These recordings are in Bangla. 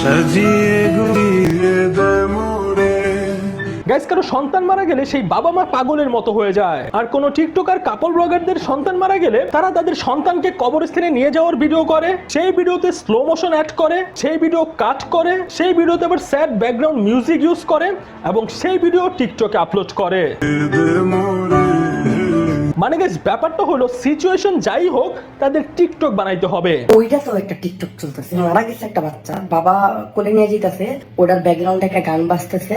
সাজিয়ে গাইস কারও সন্তান মারা গেলে সেই বাবা মা পাগলের মতো হয়ে যায়। আর কোন টিকটকার কাপল ব্লগারদের সন্তান মারা গেলে তারা তাদের সন্তানকে কবরস্থানে নিয়ে যাওয়ার ভিডিও করে সেই ভিডিওতে স্লো মোশন অ্যাড করে সেই ভিডিও কাট করে সেই ভিডিওতে আবার স্যাড ব্যাকগ্রাউন্ড মিউজিক ইউজ করে এবং সেই ভিডিও টিকটকে আপলোড করে। মানে গেস ব্যাপারটা হলো সিচুয়েশন যাই হোক তাদের টিকটক বানাইতে হবে। ওইটা তো একটা টিকটক চলতেছে। মারা গেছে একটা বাচ্চা। বাবা কোলে নিয়ে যেতেছে ওটার ব্যাকগ্রাউন্ডে একটা গান বাজতেছে।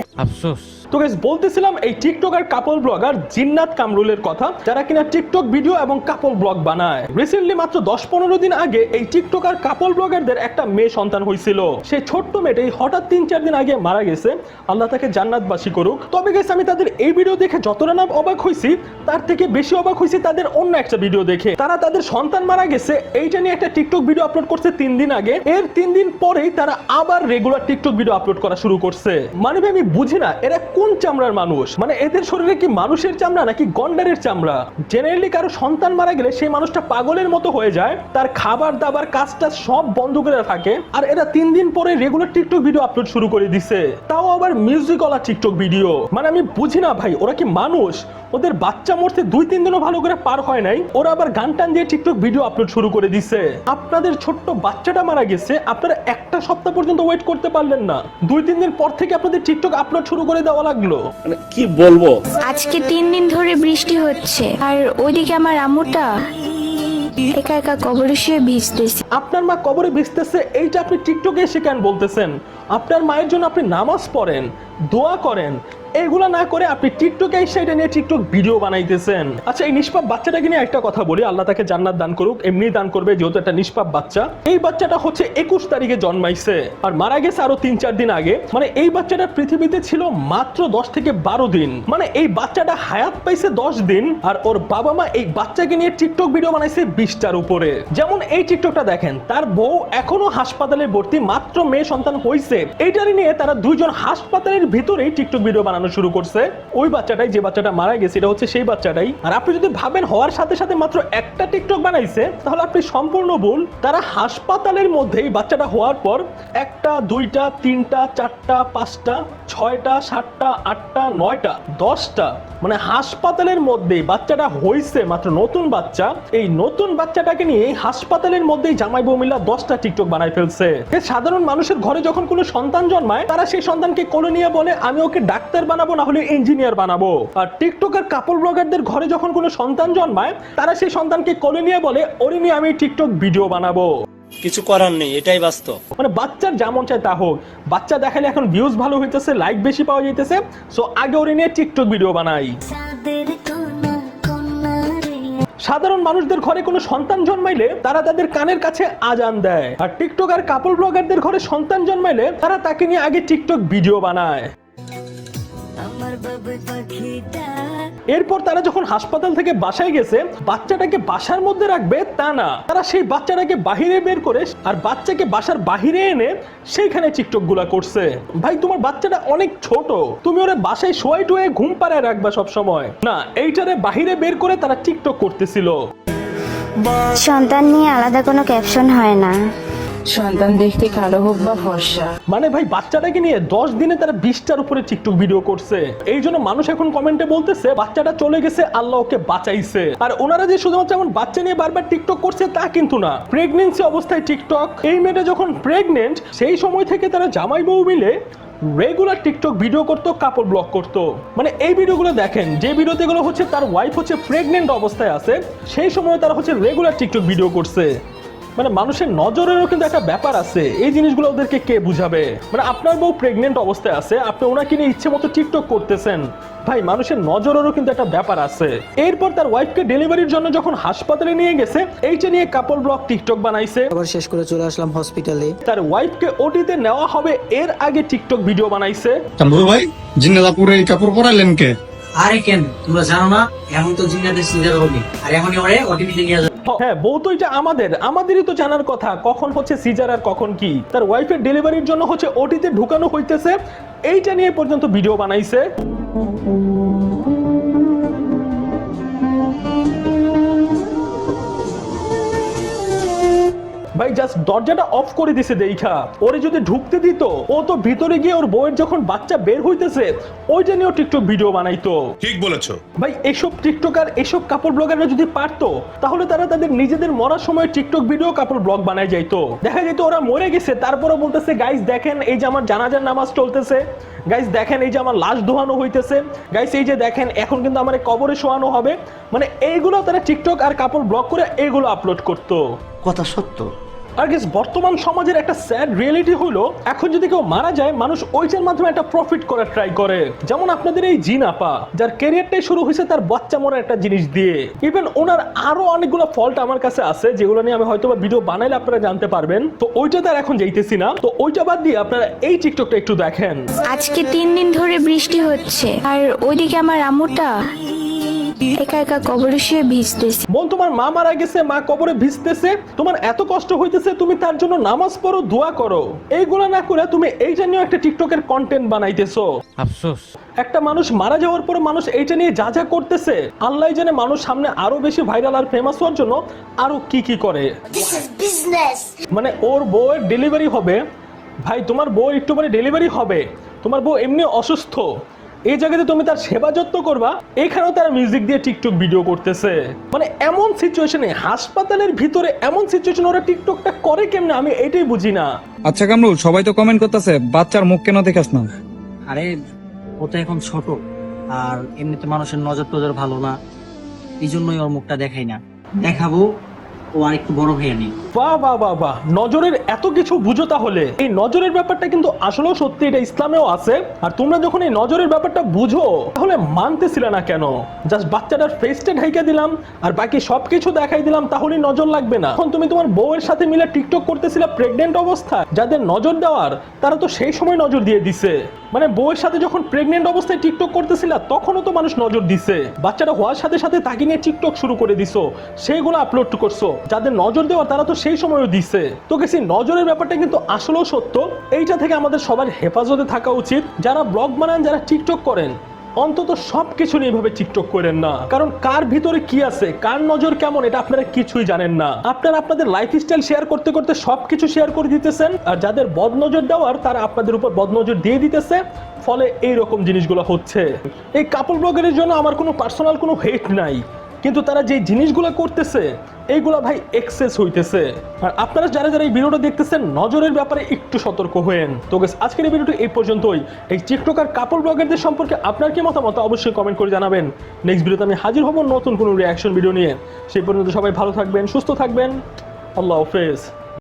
তো গাইস বলতেছিলাম এই টিকটক আর কাপল ব্লগার জিন্নাত কামরুলের কথা, যারা কিনা টিকটক ভিডিও এবং কাপল ব্লগ বানায়। রিসেন্টলি মাত্র দশ পনেরো দিন আগে এই টিকটক আর কাপল ব্লগারদের একটা মেয়ে সন্তান হয়েছিল। সেই ছোট্ট মেয়েটাই হঠাৎ তিন চার দিন আগে মারা গেছে। আল্লাহ তাকে জান্নাতবাসী করুক। তবে গেছে আমি তাদের এই ভিডিও দেখে যতটা না অবাক হয়েছি, তার থেকে বেশি অবাক হয়েছি তাদের অন্য একটা ভিডিও দেখে। তারা তাদের সন্তান মারা গেছে, এইটা নিয়ে একটা টিকটক ভিডিও আপলোড করছে তিন দিন আগে। এর তিন দিন পরেই তারা আবার রেগুলার টিকটক ভিডিও আপলোড করা শুরু করছে। মানে আমি বুঝি না, এরা কোন চামড়ার মানুষ? মানে এদের শরীরে কি মানুষের চামড়া নাকি গন্ডারের চামড়া? জেনারেলি কারও সন্তান মারা গেলে সেই মানুষটা পাগলের মতো হয়ে যায়, তার খাবার, দাবার, কাজটা সব বন্ধ করে থাকে, আর এরা তিন দিন পরে রেগুলার টিকটক ভিডিও আপলোড শুরু করে দিছে। তাও আবার মিউজিকওয়ালা টিকটক ভিডিও মানে আমি বুঝি না ভাই, ওরা কি মানুষ? ওদের বাচ্চা মরতে দুই, তিন দিনও ভালো করে পার হয় নাই, ওরা আবার গান টান দিয়ে টিকটক ভিডিও আপলোড শুরু করে দিছে। আপনাদের ছোট্ট বাচ্চাটা মারা গেছে, আপনারা একটা সপ্তাহ পর্যন্ত ওয়েট করতে পারলেন না। দুই, তিন দিন পর থেকে আপনাদের টিকটক আপলোড শুরু করে দেওয়া লাগল? মানে কি বলব? আজকে তিন দিন ধরে বৃষ্টি হচ্ছে। আর ওইদিকে আমার আম্মুটা একা একা কবরে শুয়ে ভিজতেছে। আপনার মা কবরে ভিজতেছে এইটা আপনি টিকটকে এসে কেন বলতেছেন? আপনার মায়ের জন্য আপনি নামাজ পড়েন দোয়া করেন এগুলো না করে আপনি টিকটকে এসে এটা নিয়ে টিকটক ভিডিও বানাইতেছেন। আচ্ছা এই নিষ্পাপ বাচ্চাটাকে নিয়ে একটা কথা বলি। আল্লাহ তাকে জান্নাত দান করুক, এমনি দান করবে যেহেতু একটা নিষ্পাপ বাচ্চা। এই বাচ্চাটা হচ্ছে একুশ তারিখে জন্মাইছে আর মারা গেছে আরও তিন চার দিন আগে। মানে এই বাচ্চাটা পৃথিবীতে ছিল মাত্র দশ থেকে বারো দিন। মানে এই বাচ্চাটা হায়াত পাইছে দশ দিন আর ওর বাবা মা এই বাচ্চাকে নিয়ে টিকটক ভিডিও বানাইছে বিশটার উপরে। যেমন এই টিকটকটা দেখেন, তার বউ এখনও হাসপাতালে ভর্তি, মাত্র মেয়ে সন্তান হয়েছে এইটারই নিয়ে তারা দুইজন হাসপাতালের ভিতরেই টিকটক ভিডিও বানানো শুরু করছে। ওই বাচ্চাটাই যে বাচ্চাটা মারা গেছে, এটা হচ্ছে সেই বাচ্চাটাই। আর আপনি যদি ভাবেন হওয়ার সাথে সাথে মাত্র একটা টিকটক বানাইছে, তাহলে আপনি সম্পূর্ণ ভুল। তারা হাসপাতালের মধ্যেই বাচ্চাটা হওয়ার পর একটা, দুইটা, তিনটা, চারটা, পাঁচটা, ছয়টা, সাতটা, আটটা, নয়টা, দশটা মানে হাসপাতালের মধ্যেই বাচ্চাটা হইছে মাত্র নতুন বাচ্চা। এই নতুন বাচ্চাটাকে নিয়ে হাসপাতালের মধ্যেই জামাই বউ দশটা টিকটক বানাই ফেলছে। সাধারণ মানুষের ঘরে যখন কোনো সন্তান জন্মায়, তারা সেই সন্তানকে কোলে নিয়ে বলে, আমি ওকে ডাক্তার বানাবো না হলে ইঞ্জিনিয়ার বানাবো। আর টিকটকের কাপল ব্লগারদের ঘরে যখন কোনো সন্তান জন্মায় তারা সেই সন্তানকে কোলে নিয়ে বলে ওরে নিয়ে আমি টিকটক ভিডিও বানাবো। কিছু করার নেই এটাই বাস্তব। মানে বাচ্চার যেমন চায় তা হোক। বাচ্চা দেখালে এখন ভিউজ ভালো হইতেছে লাইক বেশি পাওয়া যাইতেছে। সো আগে ওরে নিয়ে টিকটক ভিডিও বানাই। সাধারণ মানুষদের ঘরে কোনো সন্তান জন্মাইলে তারা তাদের কানের কাছে আজান দেয়। আর টিকটক আর কাপল ব্লগারদের ঘরে সন্তান জন্মাইলে তারা তাকে নিয়ে আগে টিকটক ভিডিও বানায়। এরপর তারা যখন হাসপাতাল থেকে বাসায় গেছে, বাচ্চাটাকে বাসার মধ্যে রাখবে তা না। তারা সেই বাচ্চাটাকে বাহিরে বের করে আর বাচ্চাকে বাসার বাহিরে এনে সেইখানে টিকটকগুলা করছে। ভাই, তোমার বাচ্চাটা অনেক ছোট। তুমি ওরা বাসায় শোয়াই টুয়ে ঘুম পাড়ায় রাখবা সব সময় না, এইটারে বাহিরে বের করে তারা টিকটক করতেছিল। সন্তান নিয়ে আলাদা কোনো ক্যাপশন হয় না। সন্তান দেখতে কালো হোক বা ফর্সা। মানে ভাই, বাচ্চাটাকে নিয়ে দশ দিনে তারা বিশটার উপরে টিকটক ভিডিও করছে। এই জন্য মানুষ এখন কমেন্টে বলতেছে, বাচ্চাটা চলে গেছে, আল্লাহ ওকে বাঁচাইছে। আর ওনারা যে শুধুমাত্র এমন বাচ্চা নিয়ে বারবার টিকটক করছে, তা কিন্তু না। প্রেগনেন্সি অবস্থায় টিকটক, এই মেয়েটা যখন প্রেগনেন্ট সেই সময় থেকে তারা জামাই বউ মিলে রেগুলার টিকটক ভিডিও করতো, কাপড় ব্লক করতো। মানে এই ভিডিওগুলো দেখেন, যে ভিডিওতে গুলো হচ্ছে তার ওয়াইফ হচ্ছে প্রেগনেন্ট অবস্থায় আছে, সেই সময় তারা হচ্ছে রেগুলার টিকটক ভিডিও করছে। মানে মানুষের নজরেরও কিন্তু একটা ব্যাপার আছে। এই জিনিসগুলো ওদেরকে কে বুঝাবে? মানে আপনার বউ প্রেগনেন্ট অবস্থায় আছে আপনি ওনাকে নিয়ে ইচ্ছে মতো টিকটক করতেছেন। ভাই মানুষের নজরেরও কিন্তু একটা ব্যাপার আছে। এরপর তার ওয়াইফকে ডেলিভারির জন্য যখন হাসপাতালে নিয়ে গেছে এইটা নিয়ে কাপল ব্লগ টিকটক বানাইছে। আবার শেষ করে চলে আসলাম হসপিটালে তার ওয়াইফকে ওটিতে নেওয়া হবে এর আগে টিকটক ভিডিও বানাইছে। কামরুল ভাই জিন্নাদাপুরে এই কাপড় পরাইলেন কে? আরে কেন? তোমরা জানো না এখন তো জিনাদের সিজার হবে। আর এখনই ওরে ওটিভিতে নিয়ে যাবে। হ্যাঁ বউ তো এটা আমাদের। আমাদেরই তো জানার কথা। কখন হচ্ছে সিজার আর কখন কি? তার ওয়াইফের ডেলিভারির জন্য হচ্ছে ওটিতে ঢুকানো হইতেছে। এইটা নিয়ে পর্যন্ত ভিডিও বানাইছে। ভাই জাস্ট দরজাটা অফ করে দিছে দেখা। ওরে যদি ঢুকতে দিত ও তো ভিতরে গিয়ে ওর বউয়ের যখন বাচ্চা বের হইতেছে ওইটা নিয়েও টিকটক ভিডিও বানাইতো। ঠিক বলেছ। ভাই এসব টিকটকার এসব কাপড় ব্লগাররা যদি পারতো তাহলে তারা তাদের নিজেদের মরার সময় টিকটক ভিডিও কাপড় ব্লগ বানায় যাইতো। দেখা যেত ওরা মরে গেছে তারপরে বলতেছে গাইস দেখেন এই যে আমার জানাজার নামাজ চলতেছে। গাইস দেখেন এই যে আমার লাশ ধোয়ানো হইতেছে। গাইস এই যে দেখেন, এখন কিন্তু আমার কবরে শোয়ানো হবে। মানে এইগুলো তারা টিকটক আর কাপড় ব্লক করে এইগুলো আপলোড করতো। কথা সত্য। আর গেস বর্তমান সমাজের একটা স্যাড রিয়েলিটি হলো, এখন যদি কেউ মারা যায়, মানুষ ওইটার মাধ্যমে একটা প্রফিট করার ট্রাই করে। যেমন আপনাদের এই জিন আপা, যার ক্যারিয়ারটাই শুরু হয়েছে তার বাচ্চা মরার একটা জিনিস দিয়ে। ইভেন ওনার আরও অনেকগুলো ফল্ট আমার কাছে আছে, যেগুলো নিয়ে আমি হয়তো বা ভিডিও বানাইলে আপনারা জানতে পারবেন। তো ওইটা তার এখন যাইতেছি না। তো ওইটা বাদ দিয়ে আপনারা এই টিকটকটা একটু দেখেন। আজকে তিন দিন ধরে বৃষ্টি হচ্ছে। আর ওইদিকে আমার আম্মুটা একা একা কবরে শুয়ে ভিজতেছে। বোন তোমার মা মারা গেছে মা কবরে ভিজতেছে তোমার এত কষ্ট হইতেছে তুমি তার জন্য নামাজ পড়ো দোয়া করো। এইগুলা না করে তুমি এইটা নিয়ে একটা টিকটকের কন্টেন্ট বানাইতেছো। আফসোস। একটা মানুষ মারা যাওয়ার পর মানুষ এইটা নিয়ে যা যা করতেছে আল্লাহ জানে মানুষ সামনে আরও বেশি ভাইরাল আর ফেমাস হওয়ার জন্য আরও কি কি করে। মানে ওর বউয়ের ডেলিভারি হবে। ভাই তোমার বউ একটু পরে ডেলিভারি হবে। তোমার বউ এমনি অসুস্থ। এই জায়গাতে তুমি তার সেবা যত্ন করবা এখানেও তারা মিউজিক দিয়ে টিকটক ভিডিও করতেছে। মানে এমন সিচুয়েশনে হাসপাতালের ভিতরে এমন সিচুয়েশন ওরা টিকটকটা করে কেমনে? আমি এটাই বুঝি না। আচ্ছা কামরুল সবাই তো কমেন্ট করতেছে বাচ্চার মুখ কেন দেখাস না? আরে ও তো এখন ছোট আর এমনিতে মানুষের নজর টজর ভালো না এই জন্যই ওর মুখটা দেখাই না। দেখাবো ও বাহ বাহ বাহ নজরের এত কিছু বুঝো তাহলে। এই নজরের ব্যাপারটা কিন্তু আসলেও সত্যি, এটা ইসলামেও আছে। আর তোমরা যখন এই নজরের ব্যাপারটা বুঝো, তাহলে মানতেছিলে না কেন? জাস্ট বাচ্চাটার ফেসটা ঢাইকা দিলাম, আর বাকি সবকিছু দেখাই দিলাম তাহলেই নজর লাগবে না। এখন তুমি তোমার বউয়ের সাথে মিলে টিকটক করতেছিলে প্রেগনেন্ট অবস্থায়। যাদের নজর দেওয়ার, তারা তো সেই সময় নজর দিয়ে দিছে। মানে বউয়ের সাথে যখন প্রেগনেন্ট অবস্থায় টিকটক করতেছিল, তখনও তো মানুষ নজর দিছে। বাচ্চাটা হওয়ার সাথে সাথে তাকে নিয়ে টিকটক শুরু করে দিছো। সেইগুলো আপলোড করছ। যাদের নজর দেওয়ার তারা তো সেই সময়ও দিছে। তো গেছি, নজরের ব্যাপারটা কিন্তু আসলেও সত্য। এইটা থেকে আমাদের সবার হেফাজতে থাকা উচিত। যারা ব্লগ বানান, যারা টিকটক করেন, অন্তত সব কিছু নিয়ে এভাবে টিকটক করেন না। কারণ কার ভিতরে কি আছে, কার নজর কেমন, এটা আপনারা কিছুই জানেন না। আপনারা আপনাদের লাইফ স্টাইল শেয়ার করতে করতে সবকিছু শেয়ার করে দিতেছেন। আর যাদের বদনজর দেওয়ার, তারা আপনাদের উপর বদনজর দিয়ে দিতেছে। ফলে এই রকম জিনিসগুলো হচ্ছে। এই কাপড় ব্লগারের জন্য আমার কোনো পার্সোনাল কোনো হেট নাই। কিন্তু তারা যে জিনিসগুলো করতেছে, এইগুলো ভাই এক্সেস হইতেছে। আর আপনারা যারা যারা এই ভিডিওটা দেখতেছেন, নজরের ব্যাপারে একটু সতর্ক হয়েন। তো গেস আজকের এই ভিডিওটি এই পর্যন্তই। এই টিকটক আর কাপড় ব্লগারদের সম্পর্কে আপনার কি মতামত, অবশ্যই কমেন্ট করে জানাবেন। নেক্সট ভিডিওতে আমি হাজির হব নতুন কোনো রিয়াকশন ভিডিও নিয়ে। সেই পর্যন্ত সবাই ভালো থাকবেন, সুস্থ থাকবেন। আল্লাহ হাফেজ।